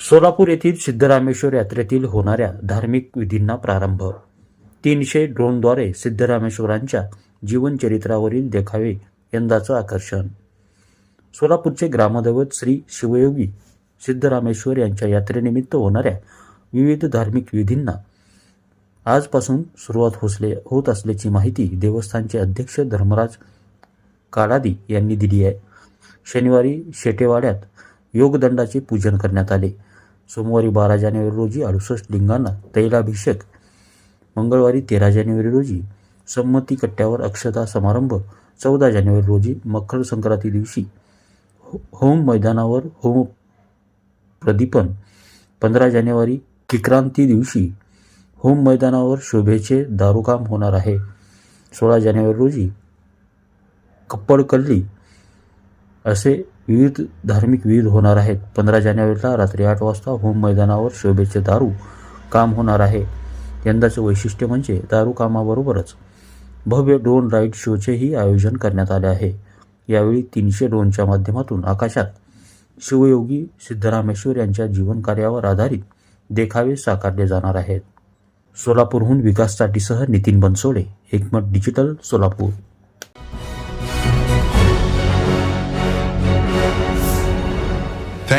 सोलापूर येथील सिद्धरामेश्वर यात्रेतील होणाऱ्या धार्मिक विधींना प्रारंभ. तीनशे ड्रोनद्वारे सिद्धरामेश्वरांच्या जीवनचरित्रावरील देखावे यंदाचं आकर्षण. सोलापूरचे ग्रामदैवत श्री शिवयोगी सिद्धरामेश्वर यांच्या यात्रेनिमित्त होणाऱ्या विविध धार्मिक विधींना आजपासून सुरुवात होसले होत असल्याची माहिती देवस्थानचे अध्यक्ष धर्मराज काळादी यांनी दिली आहे. शनिवारी शेटेवाड्यात योगदंडाचे पूजन करण्यात आले. सोमवारी बारा जानेवारी रोजी अडुसष्ट लिंगांना तैलाभिषेक. मंगळवारी तेरा जानेवारी रोजी संमती कट्ट्यावर अक्षता समारंभ. चौदा जानेवारी रोजी मकर संक्रांती दिवशी हो- होम मैदानावर होम प्रदीपन. पंधरा जानेवारी विक्रांती दिवशी होम मैदानावर शोभेचे दारुकाम होणार आहे. सोळा जानेवारी रोजी कप्पडकल्ली असे विविध धार्मिक विविध होणार आहेत. पंधरा जानेवारीला रात्री आठ वाजता होम मैदानावर शोभेचे दारू काम होणार आहे. यंदाचं वैशिष्ट्य म्हणजे दारू कामाबरोबरच भव्य ड्रोन राईड शोचेही आयोजन करण्यात आले आहे. यावेळी तीनशे ड्रोनच्या माध्यमातून आकाशात शिवयोगी सिद्धरामेश्वर यांच्या जीवनकार्यावर आधारित देखावे साकारले जाणार आहेत. सोलापूरहून विकाससाठीसह Nitin Bansode Ekmat digital Solapur.